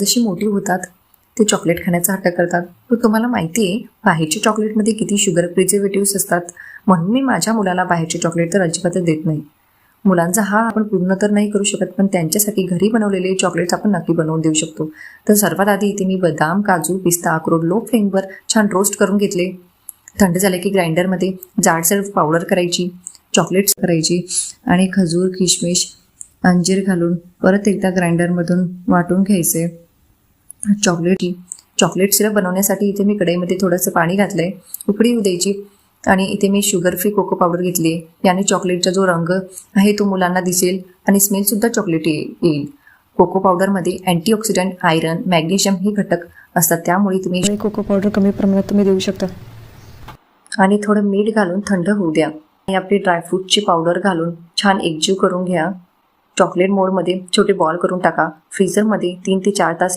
जशी मोठी होतात ते चॉकलेट खाण्याचा हट्ट करतात. तर तुम्हाला माहिती आहे बाहेरच्या चॉकलेटमध्ये किती शुगर प्रिझर्वेटिव्स असतात. म्हणून मी माझ्या मुलाला बाहेरचे चॉकलेट तर अजिबातच देत नाही. मुलांचा हा आपण पूर्ण तर नाही करू शकत पण त्यांच्यासाठी घरी बनवलेले चॉकलेट्स आपण नक्की बनवून देऊ शकतो. तर सर्वात आधी इथे मी बदाम काजू पिस्ता अक्रोड लो फ्लेमवर छान रोस्ट करून घेतले. थंड झाले की ग्राइंडरमध्ये जाडसर पावडर करायची चॉकलेट्स करायची आणि खजूर किशमिश अंजीर घालून परत एकदा ग्राइंडरमधून वाटून घ्यायचे. चॉकलेट चॉकलेट सिरप बनवण्यासाठी इथे मी कढईमध्ये थोडंसं पाणी घातलं आहे उकळी येऊ द्यायची. आणि इथे मी शुगर फ्री कोको पावडर घेतली आहे याने चॉकलेटचा जो रंग आहे तो मुलांना दिसेल आणि स्मेलसुद्धा चॉकलेट येईल. कोको पावडरमध्ये अँटीऑक्सिडंट आयरन मॅग्नेशियम हे घटक असतात. त्यामुळे तुम्ही कोको पावडर कमी प्रमाणात तुम्ही देऊ शकता. आणि थोडं मीठ घालून थंड होऊ द्या. आणि आपली ड्रायफ्रूटची पावडर घालून छान एकजीव करून घ्या. चॉकलेट मोडमध्ये छोटे बॉल करून टाका. फ्रीझरमध्ये तीन ते चार तास